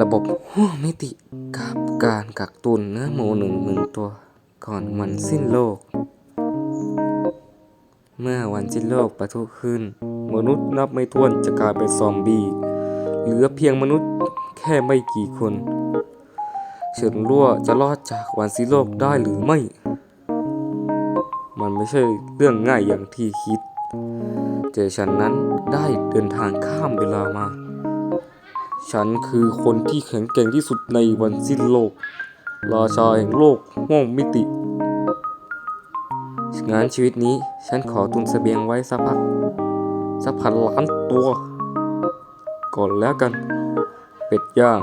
ระบบห้วงมิติกับการกักตุนเนื้อหมูหนึ่งหมื่นตัว ก่อนวันสิ้นโลก เมื่อวันสิ้นโลกปะทุขึ้น มนุษย์นับไม่ถ้วนจะกลายเป็นซอมบี้เหลือเพียงมนุษย์แค่ไม่กี่คนเฉินรั่วจะรอดจากวันสิ้นโลกได้หรือไม่ มันไม่ใช่เรื่องง่ายอย่างที่คิดแต่ฉันนั้นได้เดินทางข้ามเวลามา ฉันคือคนที่แข็งแกร่งที่สุดในวันสิ้นโลก ราชาแห่งโลกห้องมิติงานชีวิตนี้ฉันขอตุนเสบียงไว้สักพัก สักพันล้านตัว ก่อนแล้วกัน เป็ดย่าง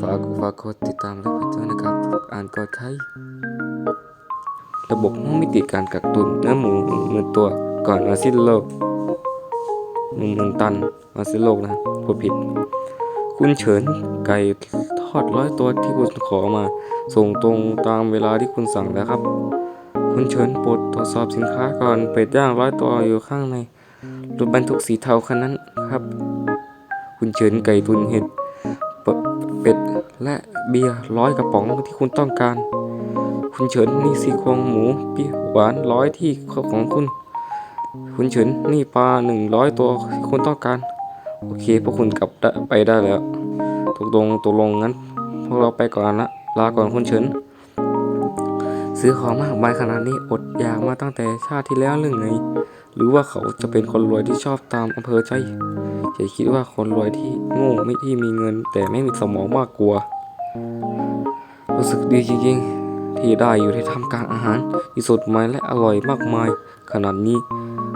ฝากฝากกดติดตามและกดด้วยนะครับ อ่านกดไทยระบบห้องมิติการกักตุนเนื้อหมูหนึ่งหมื่นตัวก่อนวันสิ้นโลก หนึ่งหมื่นตันวันสิ้นโลกนะพูดผิด คุณเฉินไก่ทอดร้อยตัวที่คุณขอมา ส่งตรงตามเวลาที่คุณสั่งแล้วครับ คุณเฉินโปรดตรวจสอบสินค้าก่อนเป็ดย่างร้อยตัวอยู่ข้างในรถบรรทุกสีเทาคันนั้นครับ คุณเฉินไก่ตุนเห็ดเป็ดและเบียร์ร้อยกระป๋องที่คุณต้องการ คุณเฉินนี่ซี่โครงหมูเปรี้ยวหวานร้อยที่ของคุณ คุณเฉินนี่ปลาหนึ่งร้อยตัวที่คุณต้องการ โอเค พวกคุณกลับได้ไปได้แล้วตกลงตกลงงั้น พวกเราไปก่อนละลาก่อนคุณเฉินซื้อของมากมายขนาดนี้อดอยากมาตั้งแต่ชาติที่แล้วหรือไง หรือว่าเขาจะเป็นคนรวยที่ชอบตามอำเภอใจอย่าคิดว่าคนรวยที่โง่ไม่ที่มีเงิน แต่ไม่มีสมองมากกว่ารู้สึกดีจริงๆที่ได้อยู่ที่ทำการอาหารที่สดใหม่และอร่อยมากมาย ขนาดนี้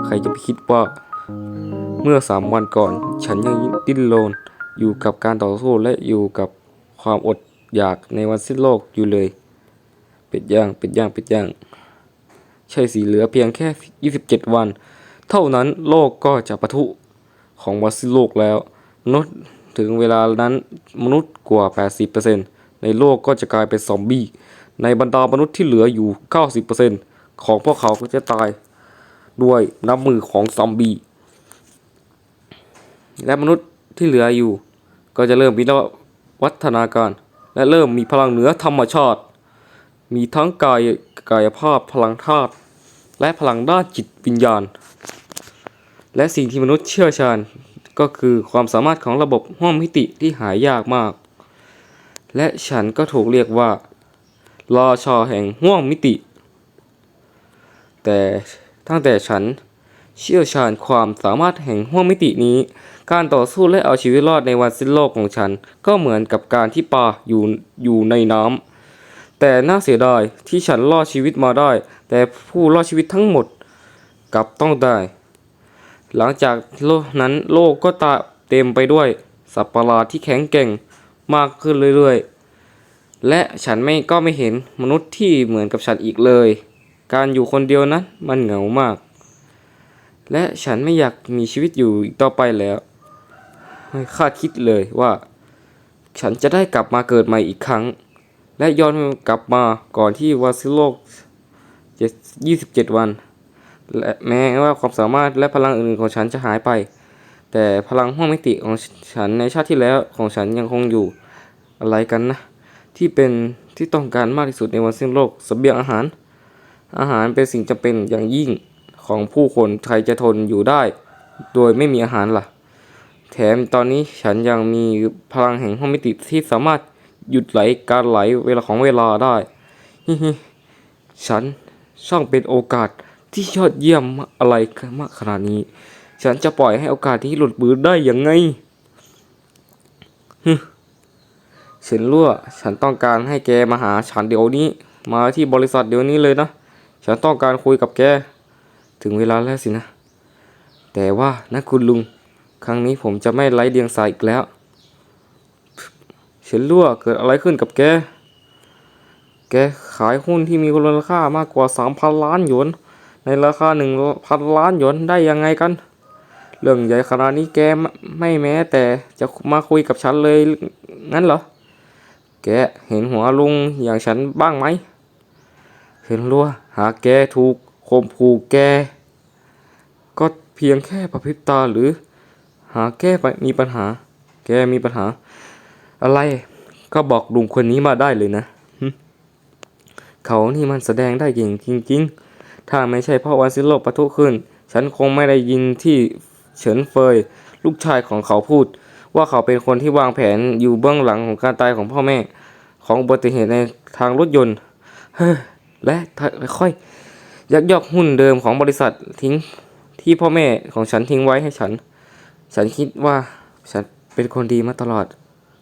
ใครจะไปคิดว่า เมื่อสามวันก่อน ฉันยังดิ้นรนอยู่กับการต่อสู้และอยู่กับความอดอยากในวันสิ้นโลกอยู่เลย เป็ดย่าง เป็ดย่าง เป็ดย่าง ใช่สีเหลือเพียงแค่ 27 วัน เท่านั้นโลกก็จะปะทุของวันสิ้นโลกแล้วมนุษย์ถึงเวลานั้นมนุษย์กว่า 80%ในโลกก็จะกลายเป็นซอมบี้ ในบรรดามนุษย์ที่เหลืออยู่ 90%ของพวกเขาก็จะตาย ด้วยน้ำมือของซอมบี้และมนุษย์ที่เหลืออยู่ ก็จะเริ่มวิวัฒนาการ และเริ่มมีพลังเหนือธรรมชาติ มีทั้งกายกายภาพพลังธาตุและพลังด้านจิตวิญญาณ และสิ่งที่มนุษย์เชี่ยวชาญก็คือความสามารถของระบบห้องมิติที่หายากมาก และฉันก็ถูกเรียกว่าราชาแห่งห้วงมิติ แต่ ตั้งแต่ฉันเชี่ยวชาญความสามารถแห่งห้วงมิตินี้ การต่อสู้และเอาชีวิตรอดในวันสิ้นโลกของฉัน ก็เหมือนกับการที่ปลาอยู่อยู่ในน้ำแต่น่าเสียดายที่ฉันรอดชีวิตมาได้ แต่ผู้รอดชีวิตทั้งหมดกลับต้องได้ หลังจากโลกนั้นโลกก็ตาเต็มไปด้วย สัตว์ประหลาดที่แข็งแกร่งมากขึ้นเรื่อยๆ และฉันไม่ก็ไม่เห็นมนุษย์ที่เหมือนกับฉันอีกเลย การอยู่คนเดียวนั้นมันเหงามาก และฉันไม่อยากมีชีวิตอยู่อีกต่อไปแล้ว ไม่คาดคิดเลยว่า ฉันจะได้กลับมาเกิดใหม่อีกครั้ง และย้อนกลับมาก่อนที่วาซิโลกจะ27 วัน และแม้ว่าความสามารถและพลังอื่นของฉันจะหายไป แต่พลังห้องมิติของฉันในชาติที่แล้วของฉันยังคงอยู่อะไรกันนะ ที่เป็นที่ต้องการมากที่สุดในวันสิ้นโลกสเสบียงอาหาร อาหารเป็นสิ่งจำเป็นอย่างยิ่งของผู้คนใครจะทนอยู่ได้ โดยไม่มีอาหารล่ะ แถมตอนนี้ฉันยังมีพลังแห่งห้องมิติที่สามารถหยุดไหลการไหลเวลาของเวลาได้ฮิฮิฉันช่างเป็นโอกาสที่ยอดเยี่ยมอะไรมากขนาดนี้ ฉันจะปล่อยให้โอกาสที่หลุดมือได้ยังไงฮึฉันรู้ว่าฉันต้องการให้แกมาหาฉันเดี๋ยวนี้ มาที่บริษัทเดี๋ยวนี้เลยนะ ฉันต้องการคุยกับแก ถึงเวลาแล้วสินะ แต่ว่านะคุณลุง ครั้งนี้ผมจะไม่ไร้เดียงสาอีกแล้วฉันรู้ว่เกิดอะไรขึ้นกับแก แกขายหุ้นที่มีมูลค่ามากกว่าสามพันล้านหยวน ในราคาหนึ่งพันล้านหยวนได้ยังไงกัน เรื่องใหญ่ขนาดนี้แกไม่ไม่แม้แต่จะมาคุยกับฉันเลยงั้นเหรอ แกเห็นหัวลุงอย่างฉันบ้างไหม เห็นรู้วหาแกถูกข่มขู่แก ก็เพียงแค่ประพริบตาหรือ หาแกไปมีปัญหา แกมีปัญหา อะไรก็บอกลุงคนนี้มาได้เลยนะเขานี่มันแสดงได้เก่งจริงๆ ถ้าไม่ใช่เพราะวันซินโลกปะทุขึ้น ฉันคงไม่ได้ยินที่เฉินเฟย ลูกชายของเขาพูด ว่าเขาเป็นคนที่วางแผนอยู่เบื้องหลังของการตายของพ่อแม่ ของอุบัติเหตุในทางรถยนต์ เฮ้ และค่อยยักยอกหุ้นเดิมของบริษัททิ้งที่พ่อแม่ของฉันทิ้งไว้ให้ฉัน ฉันคิดว่าฉันเป็นคนดีมาตลอด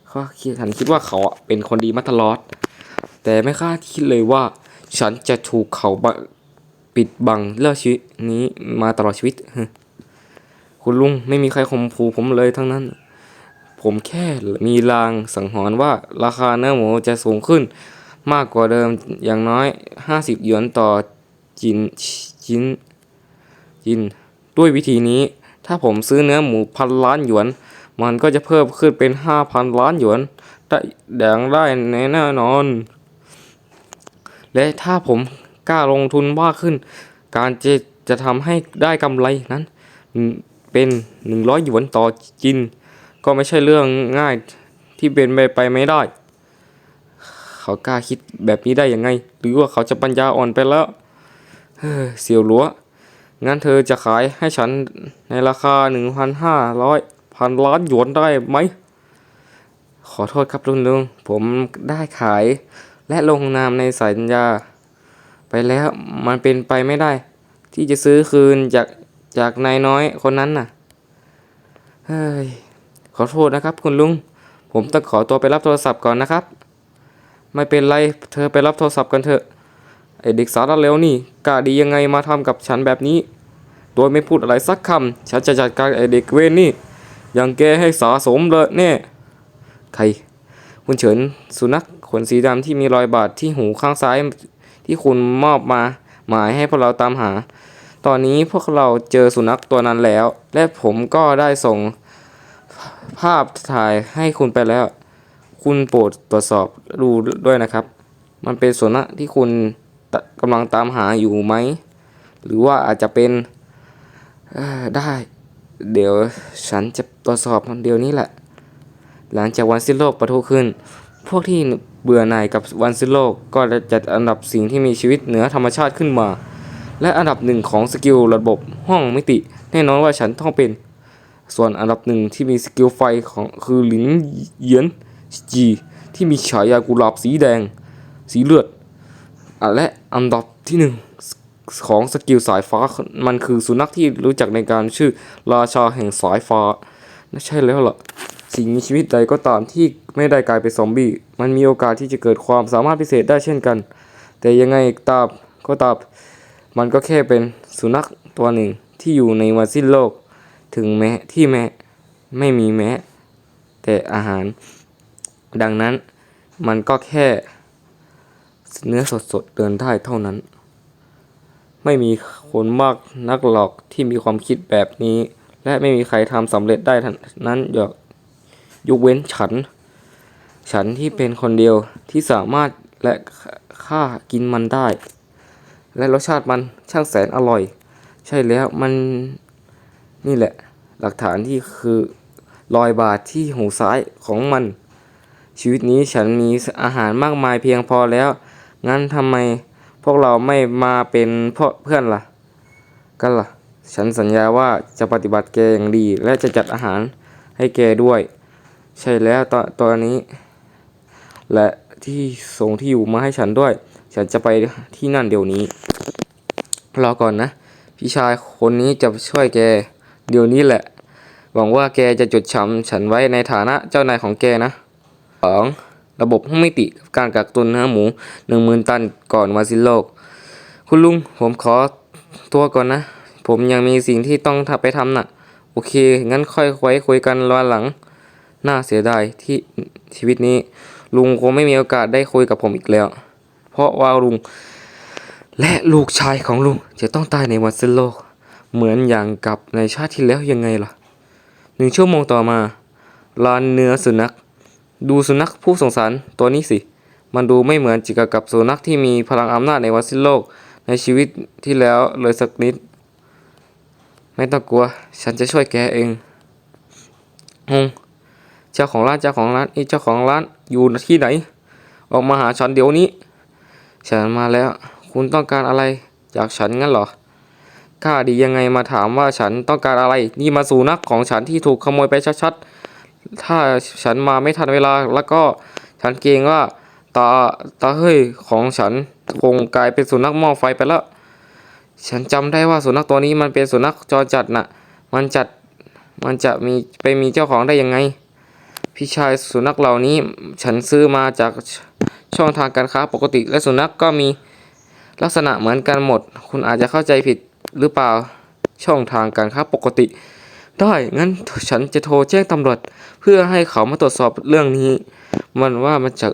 เขาคิดฉันคิดว่าเขาเป็นคนดีมาตลอด แต่ไม่คาดคิดเลยว่า ฉันจะถูกเขาปิดบังเรื่อชีวิตนี้มาตลอดชีวิต คุณลุงไม่มีใครข่มขู่ผมเลยทั้งนั้น ผมแค่มีลางสังหรณ์ว่าราคาเนื้อหมูจะสูงขึ้น มากกว่าเดิมอย่างน้อย 50 หยวนต่อจินจินจิน ด้วยวิธีนี้ ถ้าผมซื้อเนื้อหมูพันล้านหยวน มันก็จะเพิ่มขึ้นเป็น 5,000 ล้านหยวนได้แดงได้แน่นอน และถ้าผมกล้าลงทุนมากขึ้น การจะจะทำให้ได้กำไรนั้น เป็น100หยวนต่อจิน ก็ไม่ใช่เรื่องง่ายที่เป็นไปไปไม่ได้ เขากล้าคิดแบบนี้ได้ยังไง หรือว่าเขาจะปัญญาอ่อนไปแล้วเฮ้อเสียวหลัว งั้นเธอจะขายให้ฉันในราคา 1,500พันล้านหยวนได้ไหม ขอโทษครับลุงลุง ผมได้ขาย และลงนามในสัญญา ไปแล้วมันเป็นไปไม่ได้ ที่จะซื้อคืนจากจากนายน้อยคนนั้นน่ะ เฮ้ย ขอโทษนะครับคุณลุง ผมต้องขอตัวไปรับโทรศัพท์ก่อนนะครับ ไม่เป็นไร เธอไปรับโทรศัพท์กันเถอะ ไอเด็กสารเลวนี่กล้าดียังไงมาทำกับฉันแบบนี้ โดยไม่พูดอะไรสักคำฉันจะจัดการไอเด็กเวนนี่ อย่างแกให้สาสมเลยแน่ ใคร คุณเฉิน สุนัขขนสีดำที่มีรอยบาดที่หูข้างซ้ายที่คุณมอบมา หมายให้พวกเราตามหา ตอนนี้พวกเราเจอสุนัขตัวนั้นแล้ว และผมก็ได้ส่งภาพถ่ายให้คุณไปแล้ว คุณโปรดตรวจสอบดูด้วยนะครับ มันเป็นสุนัขที่คุณกำลังตามหาอยู่ไหม หรือว่าอาจจะเป็นได้ เดี๋ยวฉันจะตรวจสอบมันเดี๋ยวนี้แหละ หลังจากวันสิ้นโลกประทุขึ้น พวกที่เบื่อหน่ายกับวันสิ้นโลกก็จะจัดอันดับสิ่งที่มีชีวิตเหนือธรรมชาติขึ้นมา และอันดับหนึ่งของสกิลระบบห้องมิติ แน่นอนว่าฉันต้องเป็น ส่วนอันดับหนึ่งที่มีสกิลไฟของคือหลินเยียน จีที่มีฉายากุหลาบสีแดง สีเลือดอและอันดับที่หนึ่งของสกิลสายฟ้ามันคือสุนัขที่รู้จักในการชื่อราชาแห่งสายฟ้าน่าใช่แล้วล่ะ สิ่งมีชีวิตใดก็ตามที่ไม่ได้กลายเป็นซอมบี้มันมีโอกาสที่จะเกิดความสามารถพิเศษได้เช่นกัน แต่ยังไงตามก็ตามมันก็แค่เป็นสุนัขตัวหนึ่งที่อยู่ในวันสิ้นโลก ถึงแม้ที่แม้ไม่มีแม้ แต่อาหาร ดังนั้นมันก็แค่เนื้อสดๆเดินได้เท่านั้น ไม่มีคนมากนักหรอกที่มีความคิดแบบนี้ และไม่มีใครทำสำเร็จได้ทั้งนั้นยกยกเว้นฉัน ฉันที่เป็นคนเดียวที่สามารถและฆ่ากินมันได้ และรสชาติมันช่างแสนอร่อย ใช่แล้วมันนี่แหละ หลักฐานที่คือรอยบาดที่หูซ้ายของมัน ชีวิตนี้ฉันมีอาหารมากมายเพียงพอแล้ว งั้นทำไมพวกเราไม่มาเป็นเพื่อนล่ะ กันล่ะ ฉันสัญญาว่าจะปฏิบัติแกอย่างดี และจะจัดอาหารให้แกด้วย ใช่แล้วตอนตอนนี้ และที่ส่งที่อยู่มาให้ฉันด้วย ฉันจะไปที่นั่นเดี๋ยวนี้ รอก่อนนะ พี่ชายคนนี้จะช่วยแก เดี๋ยวนี้แหละ หวังว่าแกจะจดจำฉันไว้ในฐานะเจ้านายของแกนะ สองระบบห้องมิติการกักตุนเนื้อหมูหนึ่งหมื่นตันก่อนวันสิ้นโลก คุณลุงผมขอตัวก่อนนะ ผมยังมีสิ่งที่ต้องทไปทำน่ะ โอเค งั้นค่อยไว้คุยกันรอหลัง น่าเสียดายที่ชีวิตนี้ ลุงคงไม่มีโอกาสได้คุยกับผมอีกแล้ว เพราะว่าลุง และลูกชายของลุงจะต้องตายในวันสิ้นโลก เหมือนอย่างกับในชาติที่แล้วยังไงล่ะหนึ่งชั่วโมงต่อมาลานเนื้อสุนัข ดูสุนัขผู้สงสารตัวนี้สิ มันดูไม่เหมือนจิกกับสุนัขที่มีพลังอำนาจในวันสิ้นโลกในชีวิตที่แล้วเลยสักนิด ไม่ต้องกลัว ฉันจะช่วยแกเองงงเจ้าของร้านเจ้าของร้านนี่เจ้าของร้านอยู่ที่ไหน ออกมาหาฉันเดี๋ยวนี้ ฉันมาแล้ว คุณต้องการอะไรจากฉันงั้นเหรอกล้าดียังไงมาถามว่าฉันต้องการอะไร นี่มาสู่นักของฉันที่ถูกขโมยไปชัดๆ ถ้าฉันมาไม่ทันเวลาแล้วก็ฉันเกรงว่าตาตาเฮ้ยของฉันคงกลายเป็นสุนัขหม้อไฟไปแล้ว ฉันจำได้ว่าสุนัขตัวนี้มันเป็นสุนัขจรจัดน่ะ มันจัดมันจะมีไปมีเจ้าของได้ยังไง พี่ชายสุนัขเหล่านี้ฉันซื้อมาจากชช่องทางการค้าปกติ และสุนัขก็มีลักษณะเหมือนกันหมด คุณอาจจะเข้าใจผิดหรือเปล่าช่องทางการค้าปกติ ได้ งั้นฉันจะโทรแจ้งตำรวจเพื่อให้เขามาตรวจสอบเรื่องนี้ มันว่ามันจาก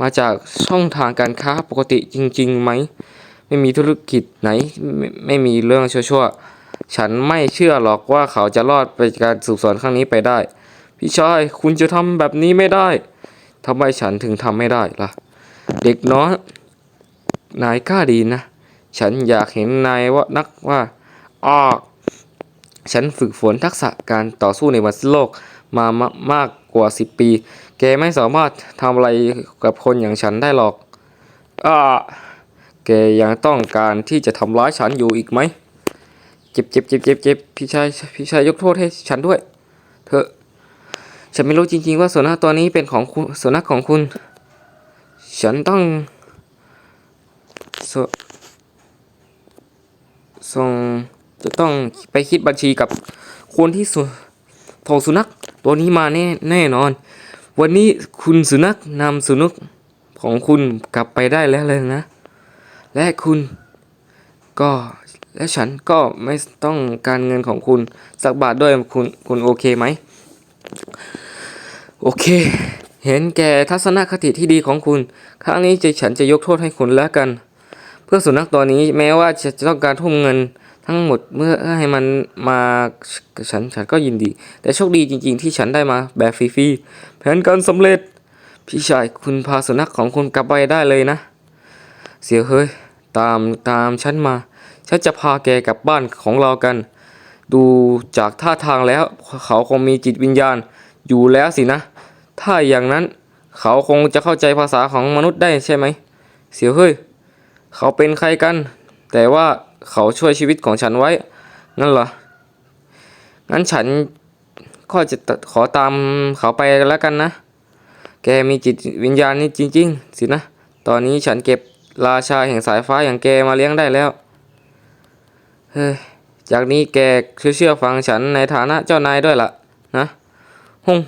มาจากช่องทางการค้าปกติจริงๆไหม ไม่มีธุรกิจไหนไม่ไม่มีเรื่องชั่วๆ ฉันไม่เชื่อหรอกว่าเขาจะรอดไปจากการสืบสวนครั้งนี้ไปได้ พี่ชายคุณจะทำแบบนี้ไม่ได้ทำไมฉันถึงทำไม่ได้ล่ะ เด็กน้อยนายกล้าดีนะ ฉันอยากเห็นนายว่านักว่าอ้อ ฉันฝึกฝนทักษะการต่อสู้ในวันโลกมามามากกว่าสิบปี แกไม่สามารถทำอะไรกับคนอย่างฉันได้หรอกอ้าแกยังต้องการที่จะทำร้ายฉันอยู่อีกไหม เจ็บเจ็บเจ็บเจ็บเจ็บพี่ชายพี่ชายยกโทษให้ฉันด้วยเถอะฉันไม่รู้จริง ๆ ว่าสุนัขตัวนี้เป็นของคุณสุนัขของคุณ ฉันต้องสส่ง จะต้องไปคิดบัญชีกับคนที่สุถงสุนัขตัวนี้มาแน่แน่นอน วันนี้คุณสุนัขนำสุนัขของคุณกลับไปได้แล้วเลยนะ และคุณก็และฉันก็ไม่ต้องการเงินของคุณสักบาทด้วยคุณคุณโอเคไหม โอเค เห็นแก่ทัศนคติที่ดีของคุณ ครั้งนี้จะฉันจะยกโทษให้คุณแล้วกัน เพื่อสุนัขตัวนี้แม้ว่าจะจะต้องการทุ่มเงิน ทั้งหมดเมื่อให้มันมาฉันฉันก็ยินดี แต่โชคดีจริง ๆ ที่ฉันได้มาแบบฟรีๆแผนการสำเร็จ พี่ชายคุณพาสุนัขของคุณกลับไปได้เลยนะ เสียเฮ้ย ตามตามฉันมา ฉันจะพาแกกลับบ้านของเรากัน ดูจากท่าทางแล้วเขาคงมีจิตวิญญาณอยู่แล้วสินะ ถ้าอย่างนั้นเขาคงจะเข้าใจภาษาของมนุษย์ได้ใช่ไหม เสียเฮ้ย เขาเป็นใครกัน แต่ว่า เขาช่วยชีวิตของฉันไว้ นั่นเหรอ งั้นฉันก็จะขอตามเขาไปแล้วกันนะ แกมีจิตวิญญาณนี่จริง ๆ สินะ ตอนนี้ฉันเก็บราชาแห่งสายฟ้าอย่างแกมาเลี้ยงได้แล้ว เฮ้ย จากนี้แกเชื่อฟังฉันในฐานะเจ้านายด้วยล่ะนะฮง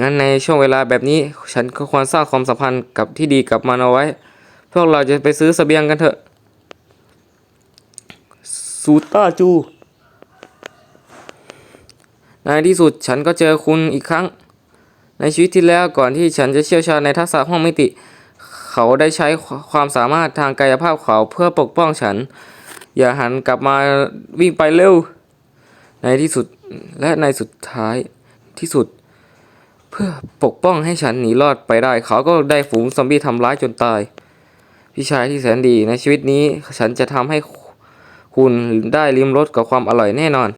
งั้นในช่วงเวลาแบบนี้ฉันก็ควรสร้างความสัมพันธ์กับที่ดีกับมันเอาไว้ พวกเราจะไปซื้อเสบียงกันเถอะ สูต้าจู ในที่สุดฉันก็เจอคุณอีกครั้ง ในชีวิตที่แล้วก่อนที่ฉันจะเชี่ยวชาญในทักษะห้องมิติ เขาได้ใช้ความสามารถทางกายภาพเขาเพื่อปกป้องฉัน อย่าหันกลับมาวิ่งไปเร็ว ในที่สุดและในสุดท้ายที่สุด เพื่อปกป้องให้ฉันหนีรอดไปได้ เขาก็ได้ฝูงซอมบี้ทำร้ายจนตายพี่ชายที่แสนดีในชีวิตนี้ฉันจะทำให้ คุณได้ลิ้มรสกับความอร่อยแน่นอน